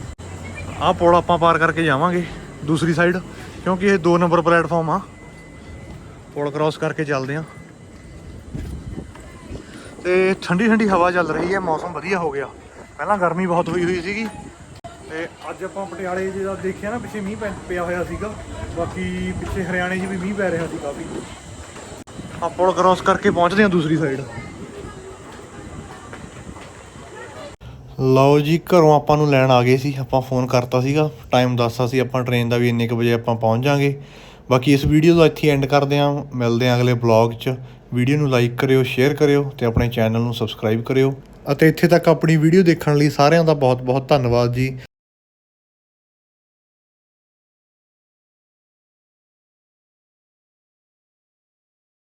S1: ਆਹ ਪੁਲ ਆਪਾਂ ਪਾਰ ਕਰਕੇ ਜਾਵਾਂਗੇ, ਦੂਸਰੀ ਸਾਈਡ ਕਿਉਂਕਿ ਇਹ 2 ਨੰਬਰ ਪਲੇਟਫਾਰਮ ਆ। ਪੁਲ ਕ੍ਰਾਸ ਕਰਕੇ ਚੱਲਦੇ ਆ ਤੇ ਠੰਡੀ ਠੰਡੀ ਹਵਾ ਚੱਲ ਰਹੀ ਹੈ, ਮੌਸਮ ਵਧੀਆ ਹੋ ਗਿਆ। ਪਹਿਲਾਂ ਗਰਮੀ ਬਹੁਤ ਹੋਈ ਹੋਈ ਸੀਗੀ। ਤੇ ਅੱਜ ਆਪਾਂ ਪਟਿਆਲੇ ਜਿਹਦਾ ਦੇਖਿਆ ਨਾ, ਪਿੱਛੇ ਮੀਂਹ ਪੈ- ਪਿਆ ਹੋਇਆ ਸੀਗਾ। ਬਾਕੀ ਪਿੱਛੇ ਹਰਿਆਣੇ 'ਚ ਵੀ ਮੀਂਹ ਪੈ ਰਿਹਾ ਸੀ ਕਾਫੀ। ਆ ਪੁਲ ਕ੍ਰਾਸ ਕਰਕੇ ਪਹੁੰਚਦੇ ਹਾਂ ਦੂਸਰੀ ਸਾਈਡ ਲਓ ਜੀ, ਘਰੋਂ ਆਪਾਂ ਨੂੰ ਲੈਣ ਆ ਗਏ ਸੀ। ਆਪਾਂ ਫੋਨ ਕਰਤਾ ਸੀਗਾ। ਟਾਈਮ ਦੱਸਤਾ ਸੀ ਆਪਾਂ ਟ੍ਰੇਨ ਦਾ ਵੀ ਇੰਨੇ ਕੁ ਵਜੇ ਆਪਾਂ ਪਹੁੰਚ ਜਾਾਂਗੇ। ਬਾਕੀ ਇਸ ਵੀਡੀਓ ਦਾ ਇੱਥੇ ਐਂਡ ਕਰਦੇ ਹਾਂ। ਮਿਲਦੇ ਹਾਂ ਅਗਲੇ ਬਲੌਗ 'ਚ। ਵੀਡੀਓ ਨੂੰ ਲਾਈਕ ਕਰਿਓ ਸ਼ੇਅਰ ਕਰਿਓ ਤੇ ਆਪਣੇ ਚੈਨਲ ਨੂੰ ਸਬਸਕ੍ਰਾਈਬ ਕਰਿਓ। ਅਤੇ ਇੱਥੇ ਤੱਕ ਆਪਣੀ ਵੀਡੀਓ ਦੇਖਣ ਲਈ ਸਾਰਿਆਂ ਦਾ ਬਹੁਤ ਬਹੁਤ ਧੰਨਵਾਦ ਜੀ।